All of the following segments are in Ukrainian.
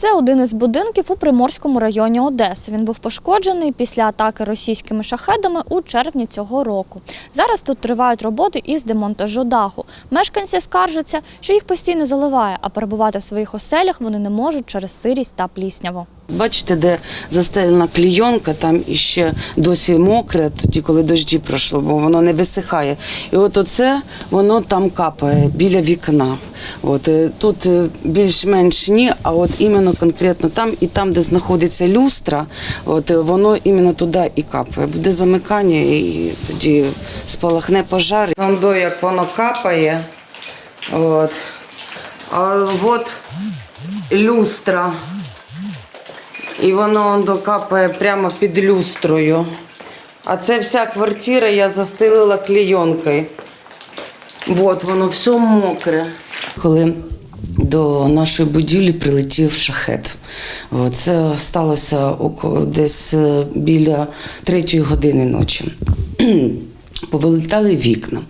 Це один із будинків у Приморському районі Одеси. Він був пошкоджений після атаки російськими шахедами у червні цього року. Зараз тут тривають роботи із демонтажу даху. Мешканці скаржаться, що їх постійно заливає, а перебувати в своїх оселях вони не можуть через сирість та плісняву. Бачите, де застелена клійонка, там іще досі мокре, тоді, коли дожді пройшло, бо воно не висихає. І от оце воно там капає біля вікна. От е, тут е, більш-менш ні, а от іменно конкретно там і там, де знаходиться люстра, от е, воно іменно туди і капає. Буде замикання і тоді спалахне пожар. Воно як воно капає. От. А от люстра. І воно докапає прямо під люстрою. А це вся квартира я застелила клейонкою. От воно все мокре. Коли до нашої будівлі прилетів шахет. Це сталося десь е, біля третьої години ночі. Повилітали вікна.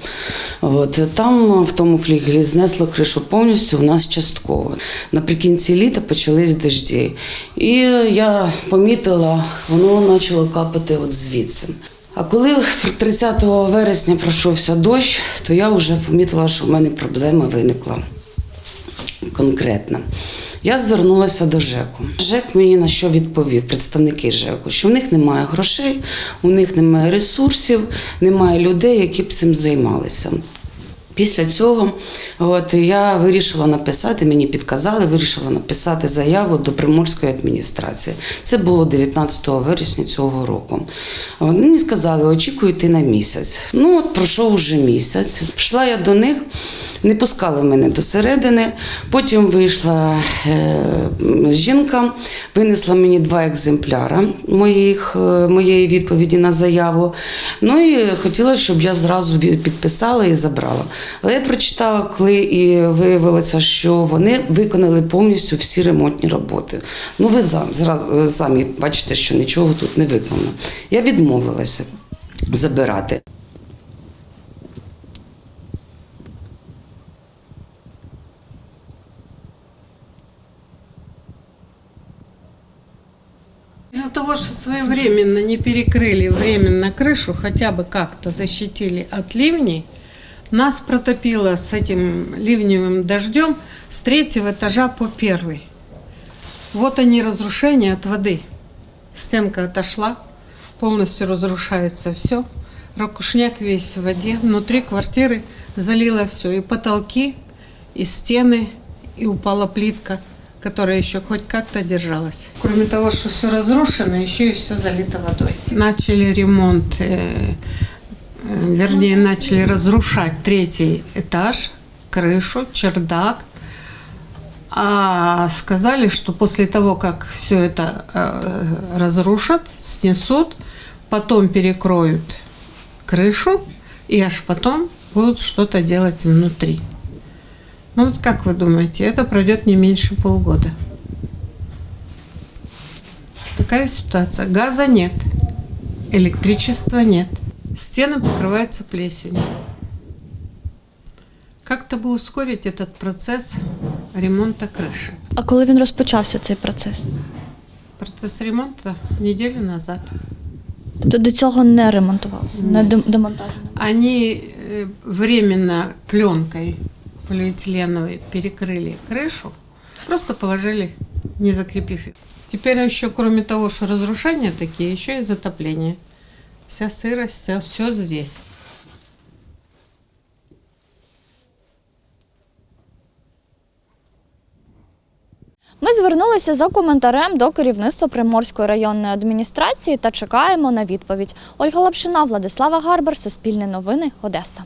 От, там в тому флігелі знесло кришу повністю у нас частково. Наприкінці літа почались дожді. І я помітила, воно почало капати от звідси. А коли 30 вересня пройшовся дощ, то я вже помітила, що в мене проблема виникла конкретна. Я звернулася до ЖЕКу. ЖЕК мені на що відповів, представники ЖЕКу, що в них немає грошей, у них немає ресурсів, немає людей, які б цим займалися. Після цього от, я вирішила написати, мені підказали, вирішила написати заяву до Приморської адміністрації. Це було 19 вересня цього року. От, Мені сказали, очікуйте на місяць. Ну, от пройшов вже місяць. Прийшла я до них, не пускали мене до середини. Потім вийшла е, жінка, винесла мені два екземпляри моїх, е, моєї відповіді на заяву. Ну і хотіла, щоб я зразу підписала і забрала. Але я прочитала, коли і виявилося, що вони виконали повністю всі ремонтні роботи. Ну, ви зразу- самі бачите, що нічого тут не виконано. Я відмовилася забирати. Из-за того, что своевременно не перекрыли временно крышу, хотя бы как-то защитили от ливней, нас протопило с этим ливневым дождем с третьего этажа по первый. Вот они разрушения от воды. Стенка отошла, полностью разрушается все. Ракушняк весь в воде. Внутри квартиры залило все. И потолки, и стены, и упала плитка, которая еще хоть как-то держалась. Кроме того, что все разрушено, еще и все залито водой. Начали ремонт, э, э, вернее, начали разрушать третий этаж, крышу, чердак. А сказали, что после того, как все это э, разрушат, снесут, потом перекроют крышу, и аж потом будут что-то делать внутри. Ну вот как вы думаете, это пройдет не меньше полгода. Такая ситуация. Газа нет, электричества нет, стены покрываются плесенью. Как-то бы ускорить этот процесс ремонта крыши. А коли він розпочався цей процес? Процесс ремонта неделю назад. Тобто до цього не ремонтувалося, не дем- демонтажено. Они э, временно пленкой полиэтиленовой перекрыли крышу, просто положили, не закрепив. её. Теперь еще, кроме того, что разрушения такие, еще и затопление. Вся сырость, все, все здесь. Ми звернулися за коментарем до керівництва Приморської районної адміністрації та чекаємо на відповідь. Ольга Лапшина, Владислава Гарбар, Суспільне новини, Одеса.